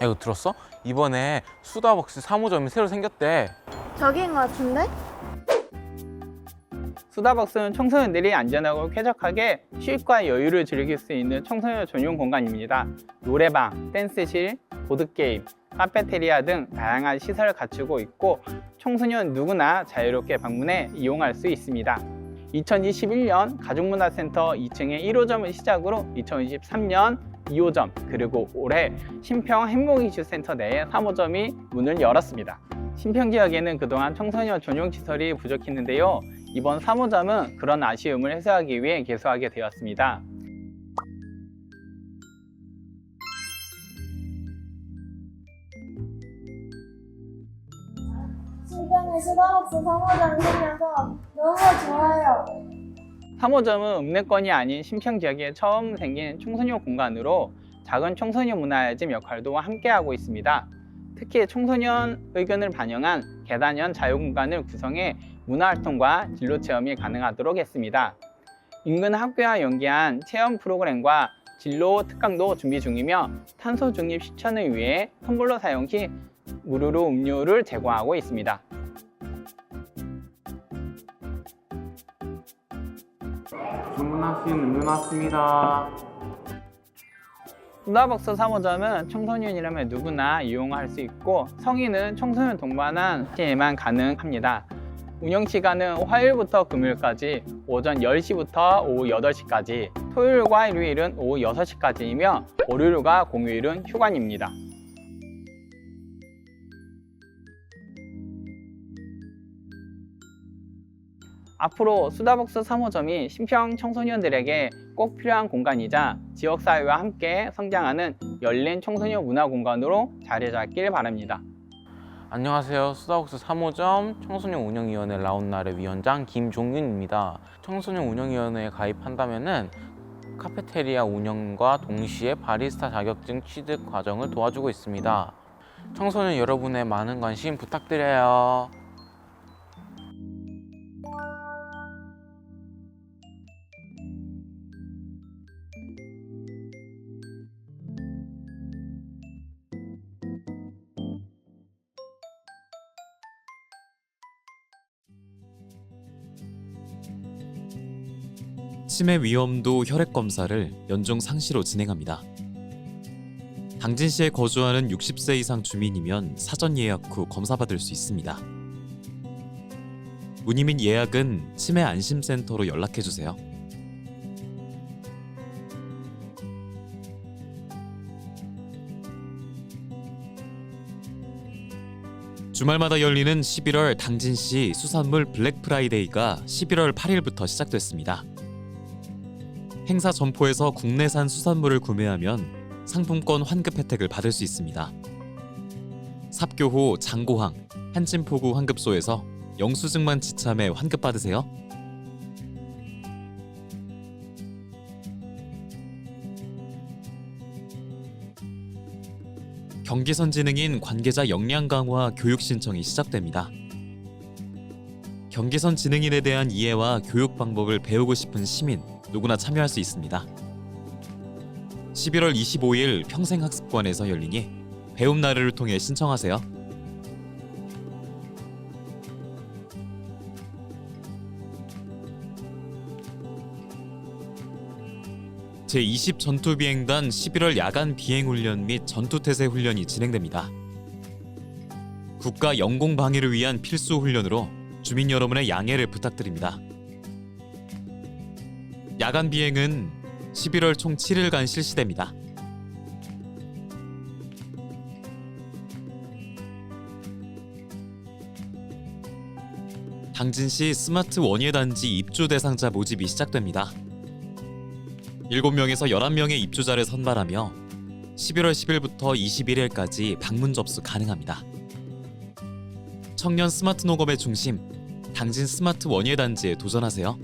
이거 들었어? 이번에 수다벅스 3호점이 새로 생겼대. 저기인 것 같은데? 수다벅스는 청소년들이 안전하고 쾌적하게 쉼과 여유를 즐길 수 있는 청소년 전용 공간입니다. 노래방, 댄스실, 보드게임, 카페테리아 등 다양한 시설을 갖추고 있고 청소년 누구나 자유롭게 방문해 이용할 수 있습니다. 2021년 가족문화센터 2층의 1호점을 시작으로 2023년 2호점 그리고 올해 신평 행복이슈센터 내에 3호점이 문을 열었습니다. 신평 지역에는 그동안 청소년 전용 시설이 부족했는데요. 이번 3호점은 그런 아쉬움을 해소하기 위해 개소하게 되었습니다. 신병의 수다박스 3호점이 생겨서 너무 좋아요. 3호점은 읍내권이 아닌 신평 지역에 처음 생긴 청소년 공간으로 작은 청소년 문화예즘 역할도 함께하고 있습니다. 특히 청소년 의견을 반영한 계단형 자유공간을 구성해 문화활동과 진로 체험이 가능하도록 했습니다. 인근 학교와 연계한 체험 프로그램과 진로 특강도 준비 중이며 탄소 중립 실천을 위해 텀블러 사용 시 무료로 음료를 제공하고 있습니다. 주문하신 음료 나왔습니다. 스타벅스 3호점은 청소년이라면 누구나 이용할 수 있고 성인은 청소년 동반한 시에만 가능합니다. 운영 시간은 화요일부터 금요일까지 오전 10시부터 오후 8시까지 토요일과 일요일은 오후 6시까지이며 월요일과 공휴일은 휴관입니다. 앞으로 수다벅스 3호점이 신평 청소년들에게 꼭 필요한 공간이자 지역사회와 함께 성장하는 열린 청소년 문화 공간으로 자리 잡길 바랍니다. 안녕하세요. 수다벅스 3호점 청소년 운영위원회 라운나르 위원장 김종윤입니다. 청소년 운영위원회에 가입한다면은 카페테리아 운영과 동시에 바리스타 자격증 취득 과정을 도와주고 있습니다. 청소년 여러분의 많은 관심 부탁드려요. 치매 위험도 혈액 검사를 연중 상시로 진행합니다. 당진시에 거주하는 60세 이상 주민이면 사전 예약 후 검사받을 수 있습니다. 문의 및 예약은 치매 안심센터로 연락해 주세요. 주말마다 열리는 11월 당진시 수산물 블랙 프라이데이가 11월 8일부터 시작됐습니다. 행사 점포에서 국내산 수산물을 구매하면 상품권 환급 혜택을 받을 수 있습니다. 삽교호 장고항 한진포구 환급소에서 영수증만 지참해 환급 받으세요. 경기선진흥인 관계자 역량 강화 교육 신청이 시작됩니다. 경기선 지능인에 대한 이해와 교육 방법을 배우고 싶은 시민 누구나 참여할 수 있습니다. 11월 25일 평생학습관에서 열리니 배움 나래를 통해 신청하세요. 제20 전투비행단 11월 야간 비행훈련 및 전투태세 훈련이 진행됩니다. 국가 영공 방위를 위한 필수 훈련으로 주민 여러분의 양해를 부탁드립니다. 야간 비행은 11월 총 7일간 실시됩니다. 당진시 스마트 원예 단지 입주 대상자 모집이 시작됩니다. 7명에서 11명의 입주자를 선발하며 11월 10일부터 21일까지 방문 접수 가능합니다. 청년 스마트 농업의 중심 당진 스마트 원예 단지에 도전하세요.